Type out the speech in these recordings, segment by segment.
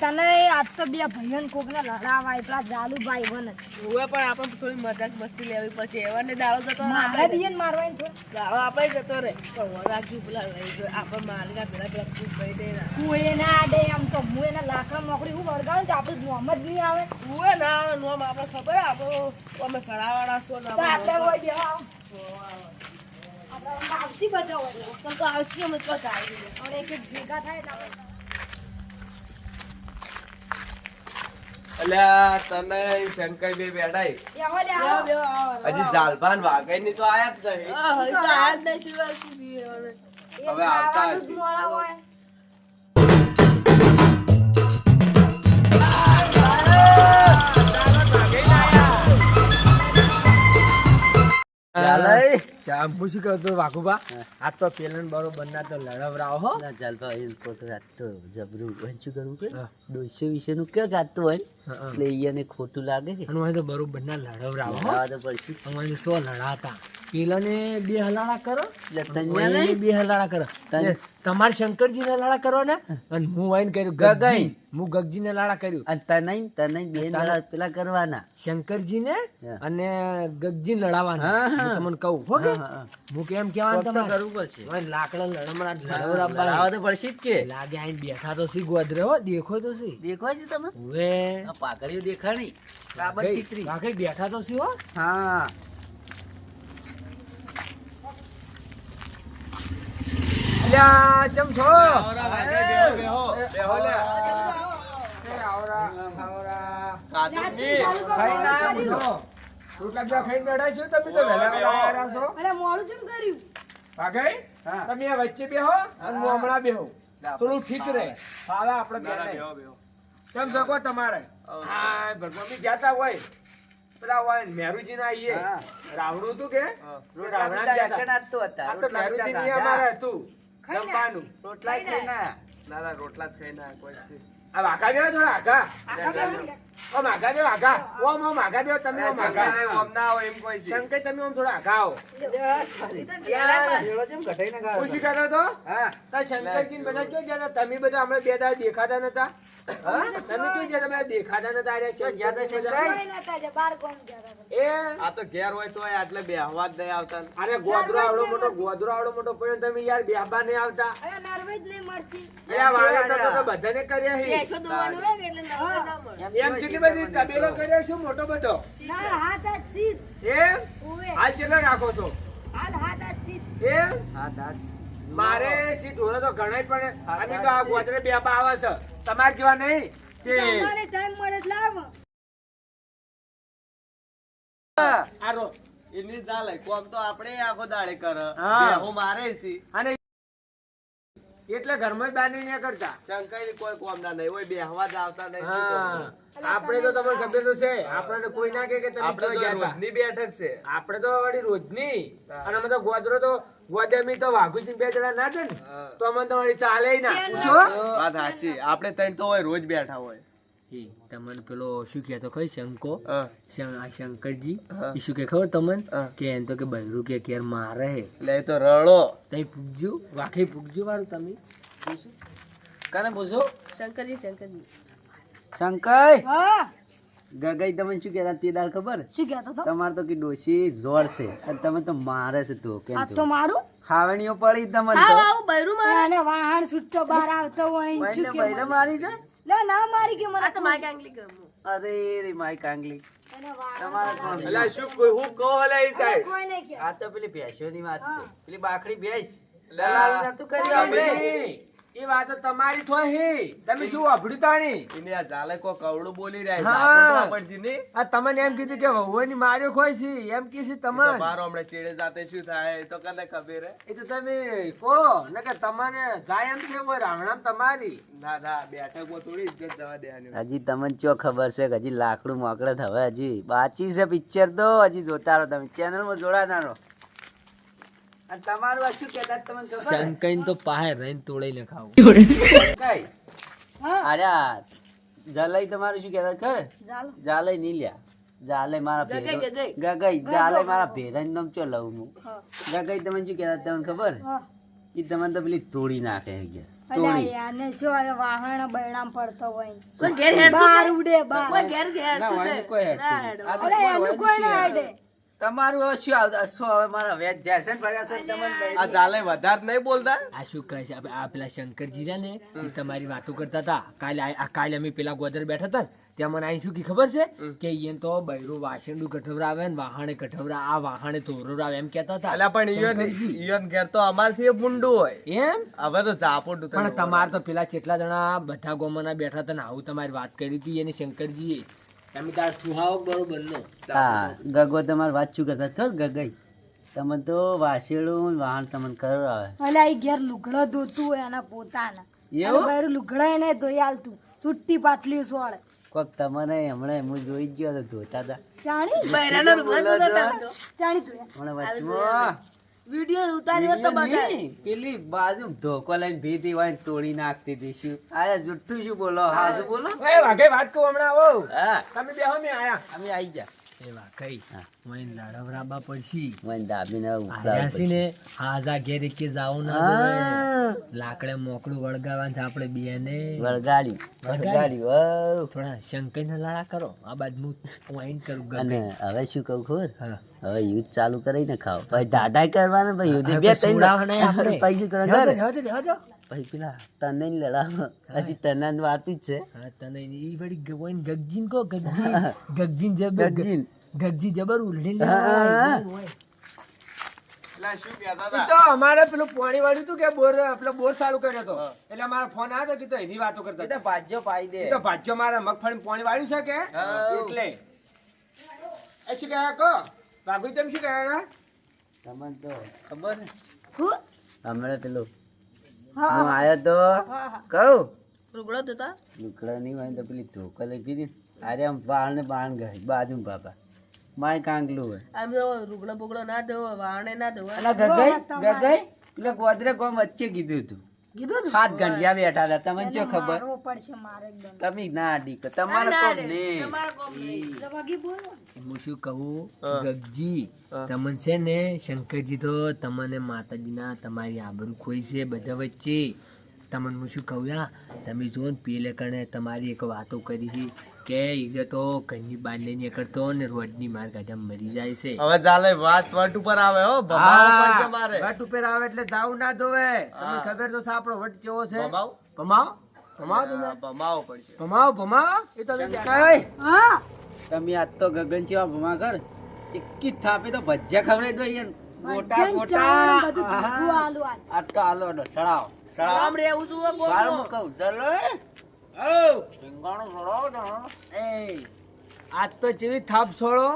તને આજ તો બે ભાઈઓને કોકને લડાવા એટલા જાલુભાઈ બને ઉવે પણ આપણે થોડી મજાક મસ્તી લેવી પડશે. એવાને દાળો જતો મારે આપણે. દિયે ને મારવાની છે. દાડો આપણે જતો રે પણ વરાગ્યું પેલા લઈ ગયો આપણે મારગા પેલા પેલા ખૂબ કહી દે ના. હું એને આડે આમ તો હું એના લાકડા મોકડી હું વળગાવું તો આપણું મોહમ્મદ નહીં આવે. ઉવે ના આવે, નોમ આપણે ખબર આપણો અમે સડાવાળા છો ના આપણે હોય આવો. આપણે આવશી બધા હોય. તો આવશી અમે તો જઈએ. અને એક ભેગા થાય એટલે અલ્યા તને શંકર બે બેઠાય. હજી જાલભાન વાઘાઈ ની તો આયા જ નહીં. હવે શું આવતા હોય. ચાલે. ચા પૂછી તો વાઘુબા આ તો પેલન બરોબર ના તો લડવરાવ હો. ના ચાલતો જબરું. શું કરવું કે? દોઢસો વિશેનું કે ગાતું હોય. એટલે ઈયાને ખોટું લાગે કે અને તો બરોબર ના લડવરાવ તો પડશે. અમારે સો લડાતા પેલાને બે હલાડા કરો. એટલે તન્યા બે હલાડા કરો. તમારે શંકરજી ને લાડા કરો ને અને હું આઈને કર્યું ગગજી. હું ગગજી ને લાડા કર્યું. અને તનઈ તનઈ બે લાડા પેલા કરવાના. શંકરજી ને અને ગગજી લડાવાના. હા, તમને કહું હો કે? હા, કેમ કેવાનું તમને તમારે? કરવું પડશે. લાકડા લડમડા લડાવા તો પડશે જ કે. લાગે આઈને બેઠા તો સી ગોદરે હો દેખો તો સી દેખાય છે તમે? હવે આ પાઘડીઓ દેખાણી કાબર ચિત્રી. વાઘઈ બેઠા તો સી હો? હા. અલ્યા ચમ છો? આવરા વાઘાઈ બેહો, બેહો, બેહો લ્યા. કાદમની. ખાઈ ના આયા બોલો. રોટલા ખાઈને બેઠા છો? તમે તો વહેલા વહેલા છો. મોડું કર્યું? વાઘઈ તમે વચ્ચે બેહો અને હું. હમણાં બેહો. થોડું ઠીક રહે. ફાવે આપણે. કેમ શકો તમારે? હા ભગવાન જતા હોય. પેલા હોય મેરુજી ના આઈએ. રાવણું હતું કે? રોટલા રાવણા હતા. તો ની અમારે હતું. ખાઈ જમવાનું રોટલા ખાઈ ના. ના, ના, રોટલા જ ખાઈ ના કોઈ છે. આ વાકા ગયા થોડા આઘા દેવા દેવા તમે ઓમ શંકર નહીં, ઓમ ના હોય એમ કોઈ છે. તમે ઓમ થોડા આઘા આવો ભેળો કેમ ઘટાઈને ખાવા પૂછી કહેતો તો. હા. તા શંકરજી બધા ક્યાં ગયા તમે બધા હમણાં બે દાડા દેખાતા નતા? તમે ક્યાં ગયા? તમે દેખાતા નતા બાર એ? આ તો ઘેર હોય તો આટલે બેહવા જ નહીં આવતા. અરે ગોદરો આવડો મોટો ગોદરો આવડો મોટો પણ તમે યાર બેહવા નહીં આવતા. અરે નરવે નહીં મળતી. એ આ તો તો બધાને કર્યા ને એટલે. એમ કેટલી બધી તબેલો કર્યો છે? મોટો બધો હાથ આઠ સીધ. એમ હાલ કેટલા રાખો છો? હાલ હાથ આઠ સીધ. એમ હા દાસ મારે સીટ ઢોરો તો ઘણા પણ અમે તો આ ગોદરે બેહબા આવે છે. તમારે જેવા નહીં કે તમારે ટાઈમ મળે આવો. એની જાલે કોમ તો આપણે આખો દાડે કરે. હા. બેહો મારે છે અને એટલે ઘરમાં જ બાંધી નહીં કરતા. શંકાઈ કોઈ કોમના નહીં હોય બેહવા જ આવતા નહીં? આપણે તો તમને ખબર તો છે આપણને કોઈ ના કે તમે આપણે તો રોજની બેઠક છે. આપણે તો વળી રોજની. અને અમે તો ગોદરો તો ગોદામી તો વાઘુજી બે જણા ના છે ને તો અમે તો વળી ચાલે ના. પૂછો વાત સાચી. આપણે ત્રણ તો હોય રોજ બેઠા હોય. તમને પેલો શું કહેતો કઈ શંકો આ શંકરજી? એ શું કે ખબર તમને? કે એમ તો કે બૈરું કે કેર મારે હે. લે તો રડો. તઈ પૂગજો વાખે પૂગજો વાળું તમે. કાને પૂછો શંકરજી શંકરજી. શંકર! ગગઈ તમે શું કહેતા તે દાળ ખબર? શું કહેતો તમારે તો કે ડોશી જોર છે. અને તમે તો મારે છે તો કેમ તો? તો મારું? ખાવણીઓ પડી તમને તો. આવ બૈરું મારે. અને વાહણ છૂટતો બહાર આવતો હોય શું કે મારી છે? લે ના મારી કે મને તો માઈક આંગલી કરવું અરે રે માય કાંગલી એને તમારે શું કોઈ હું કહો લે સાહેબ. કોઈ નહીં આ તો પેલી ભેંસોની વાત છે. પેલી બાકડી ભેંસ. લાલ નતું કર્યું આપણે. તમે એ વાત તમારી હે. તમે શું અભડ્યું તાણી એને આ ચાલે કો કવડું બોલી રહ્યા છે. પડશે આ તમને એમ કીધું કે વહુની માર્યો ખોય છે. એમ કે છે તમને. બારો હમણાં ચેડે જાતે શું થાય એ તો કને ખબર એ તો તમે કો નકર તમને જાય એમ છે ઓ રાવણામ તમારી. ના ના બેઠક થોડી ઇજ્જત જવા દેવાની. હજી તમને ચો ખબર છે કે હજી લાકડું મોકળે હવે હજી. બાચી છે પિક્ચર તો હજી જોતા રહો તમે. ચેનલમાં જોડાતા રહો. તમારું આ શું કહેતા તમને ખબર? શંકઈન તો પાહે રહીને તોડીને ખાવું. કઈ? હા. અરે જલઈ તમારું શું કહેતા ખરે ચાલો જાલે નહીં લ્યા. જાલે મારા ગગઈ, ભેરો- ગગઈ. ગગઈ જાલે મારા ભેરાનું નામ ચો લઉં હું. ગગઈ તમને શું કહેતા તમને ખબર? એ તમને તો પેલી તોડી નાખે છે તોડી. યાને શું આ વાહણ બૈણામ પડતો હોય. કોઈ ઘેર હેડતું બાર નહીં. ઉડે બાર. કોઈ ઘેર ઘેર ના, હેડતું વાંહે નહીં. કોઈ તમારું હવે શું આવતું? શું હવે મારા વેચ જાય છે ભર્યા છે તમને આ ચાલે વધારે નહીં બોલતા? આ શું કહે છે? આ પેલા શંકરજી રહ્યા ને તમારી વાતો કરતા હતા. કાલે આ- કાલે અમે પેલા ગોદર બેઠા હતા ત્યાં મને આઈને શું કી ખબર છે? કે અહીંયા તો બૈરું વાસણું ગઠવરાવે ને વાહણે ગઠવરા આ વાહણે તોરવરાવે એમ કહેતા હતા અલ્યા પણ ઈયોન. ઈયોન ઘેર તો અમારથી ભૂંડું હોય. એમ? હવે તો ઝાપોટ પણ તમારે તો પેલા કેટલા જણા બધા ગોમાના બેઠા હતા ને આવું તમારી વાત કરી હતી એને શંકરજીએ. તમે તાર સુહાવક બરોબર નો. હા ગગો તમારી વાત શું કરતા? ખર ગગઈ તમે તો વાસેડું વાહન તમને કરો આવે અલ્યા ઈ ઘેર લુગડો ધોતું હોય એના પોતાના. એવું? બહાર લુગડા એને ધોઈ આલતું છુટ્ટી પાટલી સોળ. કોક તમને હમણાં હું જોઈ ગયો તો ધોતા હતા બૈરાનો. હમણાં વચમાં? વીડિયો ઉતાર્યો તો બધા પેલી બાજુ ધોકો લઈને ભીતી હોય તોડી નાખતી હતી. શું? આ જુઠ્ઠું શું બોલો? હા શું બોલો? એ વાઘે વાત કહું હમણાં ઓ હા. તમે બેહો મેં આયા. અમે આવી જા એ વાઘઈ. હું. લડવરાબા પડશી. મને દાબીને આયા ને હાજા ઘેર કે જાવું ના જોવે. લાકડે મોકળું વળગાવવાનું છે આપણે બેને. વળગાડી વળગાડી. થોડા શંકર ને લાડા કરો. આ હું વાઈન કરું ગમે. હવે શું કહું ખબર હવે યુદ્ધ ચાલુ કરીને ખાવ પછી ડાઢાઈ કરવાના ભાઈ યુદ્ધ બે આપણે. પૈસા કરવાનું. પછી પેલા તને લડાવ હજી તને જ છે. હા તને ઈ વળી ગગજીન કો? ગગજી ગગજીન જબર ગગજીન. ગગજી જબર ઉલ્લી હા, હા. એટલે શું કહેતા હતા? તો અમારે પેલું પાણી વાળ્યું હતું કે બોર પેલો બોર ચાલુ કર્યો હતો. એટલે મારો ફોન આવ્યો હતો કે તો એની વાતો કરતા હતા. ભાજ્યો પાઈ દે. તો ભાજ્યો મારા મગફળી પાણી વાળ્યું છે કે? એટલે. એ શું કહેવા કહો બાગુ તમે શું તમને તો ખબર હમણાં પેલું હું. તો. કહું? લુકડા નહીં હોય તો પેલી ધોકો લઈ પીધી. અરે આમ બાળ ને બાણ ગઈ બાજુ બાપા. માય કાંગલું હે આમ જો રૂગડો બુગડો ના દેવો વાણે ના દેવો. અલા ગગઈ ગગઈ પેલા ગોદરે કોમ વચ્ચે કીધું તું. કીધું? હાથ ગંઢિયા બેઠા હતા તમને શું ખબર? પડશે મારે એકદમ તમે ના ડીકો તમારે કોમ ને હું શું કહું? ગગજી. તમને છે ને શંકરજી તો તમને માતાજીના તમારી આબરૂ ખોઈ છે બધા વચ્ચે. તમને હું શું કહું યા તમે જો ને પેલે કણે તમારી એક વાતો કરી છે કે ઈ તો ઘરની બાંધે નીકળતો ને રોડની માર ગાજા મરી જાય છે. હવે ચાલે વાત વટ ઉપર આવે હો ભમાવો મારે. વટ ઉપર આવે એટલે દાવ ના ધોવે. તમને ખબર તો છે આપણો વટ કેવો છે? ભમાવ? ભમાવ? ભમાવ પડશે ભમાવ ભમાવ એ તમે હા. તમે આજ તો ગગન જેવા ભમા કર એકી થાપે તો ભજ્યા ખવડાવી દો યાર બધું ભેગું આહા. આલુ અડો સળાવ સડાવો. આમ રહેવું છું હો બાર ગોમમાં. મુકવ. ચલો એ. ઓ રીંગણાનું સડાવો એ આજ તો જેવી થાપ છોડો.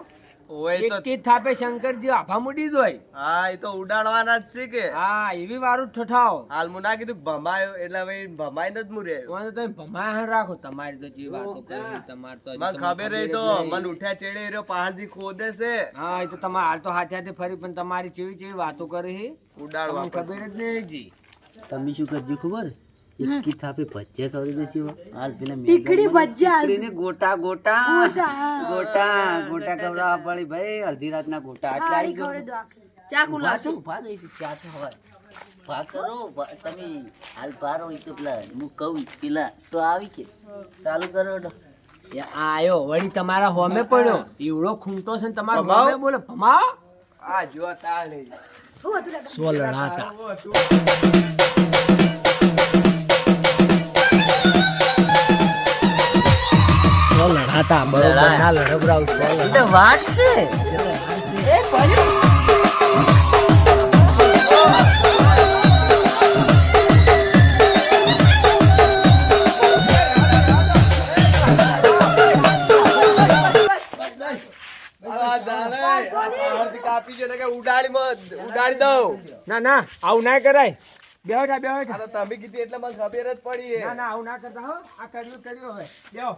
એક થાપે શંકરજી આભા મૂડી જ હોય. હા એ તો ઉડાડવાના જ છે કે. હા એવી વારું ઠઠાવ હાલ મું ના કીધું ભમાયો એટલે હવે ભમાઈને જ મું મને તમે ભમાહણ રાખો તમારી તો જે વાતો કરી તમારે તો મને ખબર રહી તો મને ઉઠ્યા ચેડે રહ્યો પહાડથી ખોદે છે. હા એ તો તમારે હાલ તો હાથે હાથે ફરી પણ તમારી ચેવી ચેવી વાતો કરી છે ઉડાડવા ખબર જ નહીં જી તમે શું કરજો ખબર? એકી થાપે ભજીયા ખવડાવી દેજો હાલ પેલા મેઘાણી ભજીયા આલ. તીખડીને ગોટા ગોટા. ગોટા. ગોટા ગોટા ખવડાવવા પડી. ભાઈ અડધી રાતના ગોટા. હારી આવી. ચાકુ ઊભા લાવશું છો, ઊભા છે, ચા તો હોય. ઊભા કરો. તમે હાલ પારો ઈ તો પેલા હું કહું પેલા તો આવી કે. ચાલુ કરો આયો વળી તમારા હોમે પડ્યો. એવડો ખૂંટો છે ને તમારો હોમે બોલે ભમાવ. આ જો તાળી. શું હતું લે? સો સો બરોબર ના છે. ઉડાડી દઉં ના ના આવું ના કરાય. બેહો જા બેહો આ તો તમે કીધી એટલે મને ખબર જ પડી. ના ના આવું ના કરતા હો. આ કર્યું કર્યું હવે. બેહો.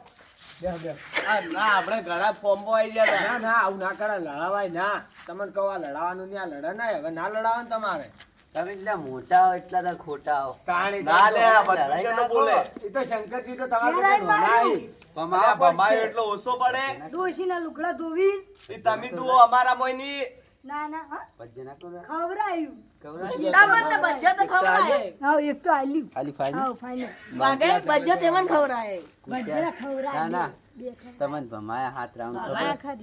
ના આપણે ઘણા ફોર્મો આવી ગયા ના ના. આવું ના કરાય લડાવાય ના. તમને કહો આ લડાવાનું નહીં આ લડા ના. હવે ના લડાવાનું તમારે. તમે એટલા મોટા હો એટલા તો ખોટા હો. ના લે લડાઈ બધું ના તો બોલે. એ તો શંકરજી તો તમારે ભમાયો એટલો ઓછો પડે. ડોશીના લુગડા ધોવી તમે જુઓ અમારા મોયની. ના ના હા. ભજ્ય તેમાં ના બોલો. તમને તો આખા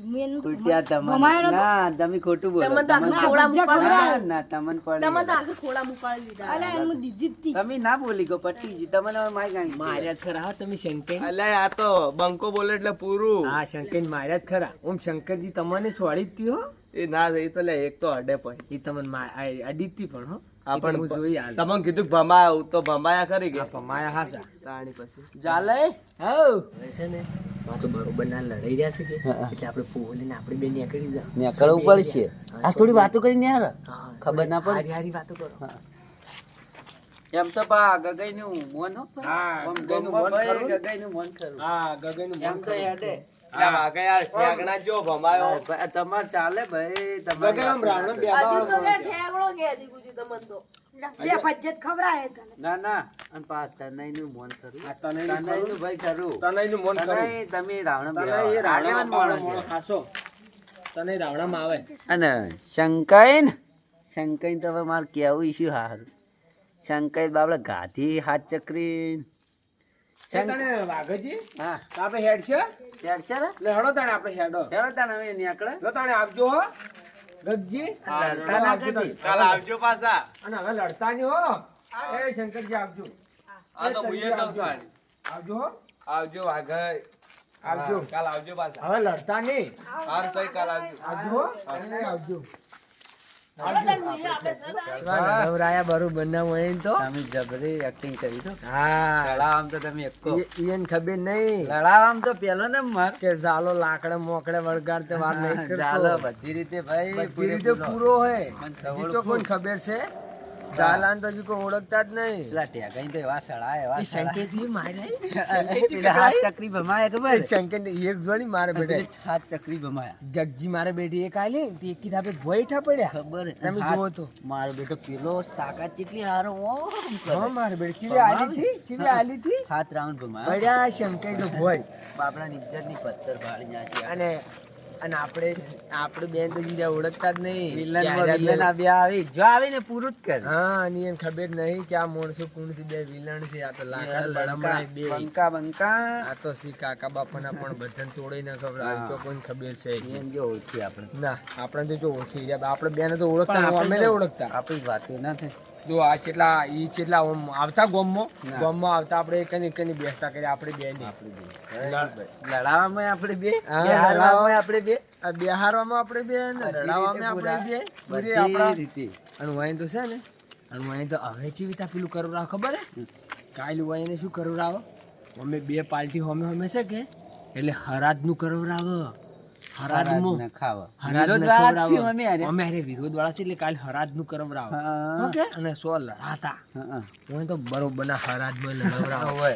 ખોળા ભજ્જા મુપાડી ના ના તમને પડી તમે તો ગયું. આખા ખોળા મુપાડી દીધા અલા એનું દીધી જ તી. તમે ના બોલી ગયો પટ્ટી તમને હવે મારી ગાંડી માર્યા ખરા તમે શંકર. અલ્યા આ તો બંકો બોલે એટલે પૂરું. હા શંકર માર્યા જ ખરા. ઓમ શંકરજી તમને સોળી જ હો. એ ના એ તો લે એક તો અડે પણ એ તમને મા- આ- પણ હો. આ પણ હું જોઈ હાલ તમને કીધું ભમાયા તો ભમાયા ખરી કે. ભમાયા હાસા તાણી પછી. ચાલે? હવ છે ને માં તો બરોબર ના લડાઈ રહ્યા છે કે. એટલે આપણે પોલીને આપણે બે નીકળી જા નીકળવું પડશે. આ થોડી વાતો કરીને યાર. ખબર ના પડે? હારી હારી વાતો કરો. એમ તો પા ગગઈ નું? મોન હો ગમમાં મોન ખરું. એમ તો આ વાગે યાર ઠેકણા જો ભમાયો. ભાઈ, તમાર ચાલે ભાઈ રાવણ તને. ના ના અને પા તનયનું મોન ખરું. ભાઈ ખરું. મોન ખરું? તમે રાવણ તનય છે. ખાસો. તનય રાવણામાં આવે. અને શંકઈન શંકઈન તો હવે મારે કેવું ઈશ્યુ હારું. શંકઈન બાબડા ગાધી હાથ ચક્રી શંક વાઘજી? હા. આપણે હેડ છે? છે ને? એટલે હેડો તાણે આપણે હેડો. હેડો તાણે હવે નીકળે જો તાણે આવજો હો. ગગજી. કાલ આવજો પાછા. અને હવે લડતા નહીં હો. એ શંકરજી આવજો. આ તો મુયે તો થાળી. આવજો. આવજો વાઘાઈ. આવજો. કાલ આવજો પાછા. હવે લડતા નહીં. હાર તોય કાલ આવજો. આવજો આવજો. નવરાયા બરોબર ના હોય તો તમે જબરી એક્ટિંગ કરી તો હા. લડાવામ તો તમે એકો ઈયન ખબર નહીં લડાવામ તો પેલો ને માર કે ઝાલો લાકડે મોકડે વળગાડતે વાર નહીં ઝાલો બધી રીતે ભાઈ બધી રીતે પૂરો હોય મને તો હજી ખબર છે ઝાલાને તો હજી ઓળખતા જ નહીં. પેલા ટેગાઈ તો એવા સળા એવા એ સંકેતથી માર્યા પેલા હાથ ચક્રી ભમાય ખબર સંકેત એક જોડી મારે બેઠે. હાથ ચક્રી ભમાયા જગજી મારે બેઠી એક આલી તે એક કીધા પે ભોય પડ્યા. ખબર તમે જોવો તો. મારો બેટો પેલો તાકાત ચેટલી હારો ઓ હા મારે બેટી ચીલે આલી થી ચીલે આલી થી. હાથ રાઉન્ડ ભમાયા પડ્યા સંકેત તો ભોય ઇજ્જતની પથ્થર ભાળી નાખી. અને અને આપણે આપણે બેન તો બીજા ઓળખતા જ નહીં. વિલન ક્યારે વિલન આ આવી જો આવીને પૂરું જ કરે. હા અને એમ ખબર નહીં કે આ મોણસો કોણ છે બે વિલન છે આ તો લાકડા લડમણાય બે. બંકા બંકા. આ તો સી કાકા બાપાના પણ બધાને તોડી ના ખબર આવી તો કોણ ખબર છે. એમ જો ઓળખી આપણે. ના આપણે તો જો ઓળખી આપણે બેને તો ઓળખતા અમે ઓળખતા. આપણી વાત ના થાય. જો આ કેટલા ઈ કેટલા આવતા ગોમમાં ગોમમાં આવતા આપણે કની કની બેસતા કરી આપણે બે ની લડાવામાં આપણે બે? હા, આપણે બે? આ બેહારવામાં આપણે બે ને લડાવામાં લડાવવામાં આપણે બે. બધી આપણા. રીતે. અને વાય તો છે ને અને વાય તો હવે ચીવી તા પેલું કરું રાખ ખબર હે? કાલ વાઈને શું કરું રાવ? અમે બે પાર્ટી હોમે હોમે છે કે? એટલે હરાજનું કરું રાવ. હરાજમાં વિરોધ વાળા અમે. અમે વિરોધ વાળા છે એટલે કાલ હરાજનું કરવરાવ ઓકે? અને સો લડાતા હા, તો બરોબર ના હરાજમાં લડાવરાવો.